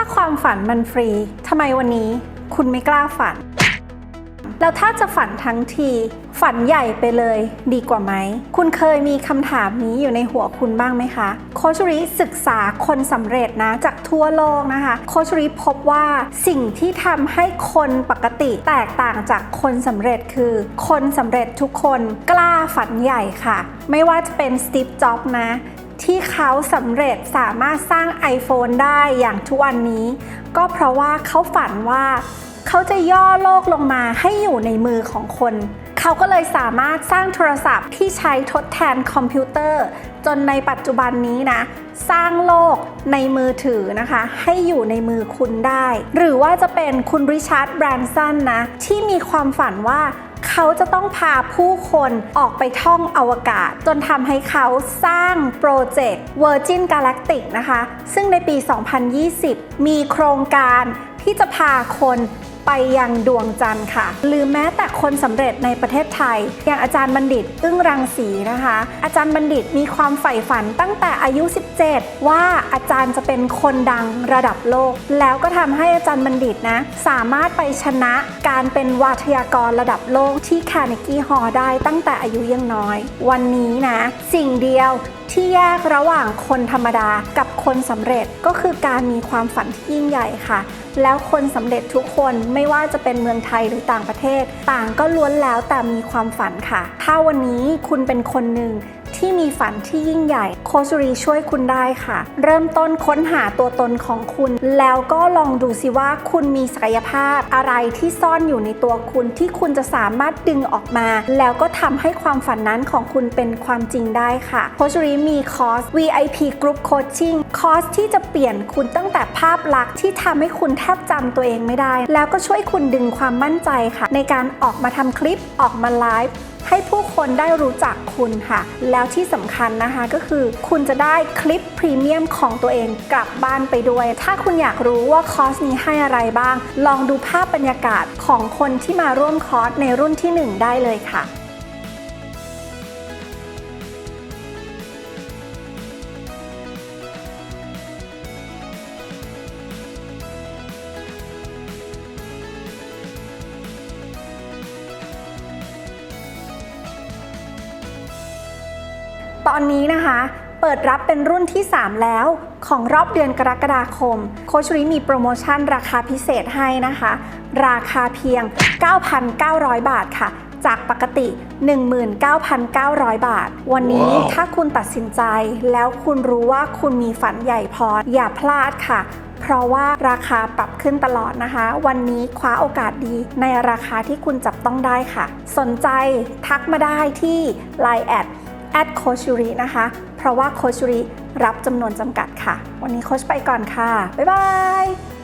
ถ้าความฝันมันฟรีทำไมวันนี้คุณไม่กล้าฝัน แล้วถ้าจะฝันทั้งที ฝันใหญ่ไปเลยดีกว่าไหม คุณเคยมีคำถามนี้อยู่ในหัวคุณบ้างไหมคะ โคชริศึกษาคนสำเร็จนะจากทั่วโลกนะคะ โคชริพบว่าสิ่งที่ทำให้คนปกติแตกต่างจากคนสำเร็จคือ คนสำเร็จทุกคนกล้าฝันใหญ่ค่ะ ไม่ว่าจะเป็นสตีฟจ็อบนะ ที่เขาสำเร็จสามารถสร้าง iPhone ได้อย่างทุกวันนี้ ก็เพราะว่าเขาฝันว่า เขาจะย่อโลกลงมาให้อยู่ในมือของคน เขาก็เลยสามารถสร้างโทรศัพท์ที่ใช้ทดแทนคอมพิวเตอร์ จนในปัจจุบันนี้นะ สร้างโลกในมือถือนะคะ ให้อยู่ในมือคุณได้ หรือว่าจะเป็นคุณริชาร์ดแบรนสันนะที่มีความฝันว่า เขาจะต้องพาผู้คนออกไปท่องอวกาศ จนทำให้เขาสร้างโปรเจกต์ Virgin Galactic นะคะ ซึ่งในปี 2020 มีโครงการที่จะพาคนไปยังดวงจันทร์ค่ะ หรือแม้แต่คนสำเร็จในประเทศไทย อย่างอาจารย์บัณฑิตอึ้งรังสีนะคะ อาจารย์บัณฑิตมีความใฝ่ฝันตั้งแต่อายุ 17 ว่าอาจารย์จะเป็นคนดังระดับโลก แล้วก็ทำให้อาจารย์บัณฑิตนะสามารถไปชนะการเป็นวาทยากรระดับโลกที่คาร์เนกี้ฮอลล์ได้ตั้งแต่อายุยังน้อย วันนี้นะ สิ่งเดียวที่แยกระหว่างคนธรรมดากับคนสำเร็จก็คือการมีความฝันที่ยิ่งใหญ่ค่ะ แล้วคนสำเร็จทุกคนไม่ว่าจะเป็นเมืองไทยหรือต่างประเทศ ต่างก็ล้วนแล้วแต่มีความฝันค่ะ ถ้าวันนี้คุณเป็นคนหนึ่งที่มีฝันที่ยิ่งใหญ่โคชรีช่วยคุณได้ค่ะ เริ่มต้นค้นหาตัวตนของคุณ แล้วก็ลองดูสิว่าคุณมีศักยภาพอะไรที่ซ่อนอยู่ในตัวคุณที่คุณจะสามารถดึงออกมา แล้วก็ทำให้ความฝันนั้นของคุณเป็นความจริงได้ค่ะโคชรีมีคอร์ส VIP Group Coaching คอร์สที่จะเปลี่ยนคุณตั้งแต่ภาพลักษณ์ที่ทำให้คุณแทบจำตัวเองไม่ได้ แล้วก็ช่วยคุณดึงความมั่นใจค่ะ ในการออกมาทำคลิปออกมาไลฟ์ให้ผู้คนได้รู้จักคุณค่ะ แล้วที่สำคัญนะคะก็คือ คุณจะได้คลิปพรีเมียมของตัวเองกลับบ้านไปด้วย ถ้าคุณอยากรู้ว่าคอร์สนี้ให้อะไรบ้าง ลองดูภาพบรรยากาศของคนที่มาร่วมคอร์สในรุ่นที่ 1 ได้เลยค่ะ ตอนนี้นะคะเปิดรับเป็นรุ่นที่ 3 แล้วของรอบเดือนกรกฎาคม โคชรีมีโปรโมชั่นราคาพิเศษให้นะคะ ราคาเพียง 9,900 บาทค่ะ จากปกติ 19,900 บาท วันนี้ว้าวถ้าคุณตัดสินใจแล้วคุณรู้ว่าคุณมีฝันใหญ่พอ อย่าพลาดค่ะ เพราะว่าราคาปรับขึ้นตลอดนะคะ วันนี้คว้าโอกาสดีในราคาที่คุณจับต้องได้ค่ะ สนใจทักมาได้ที่ Line แอดโคชูรินะคะ เพราะว่าโคชูริรับจำนวนจำกัดค่ะ วันนี้โคชไปก่อนค่ะ บ๊ายบาย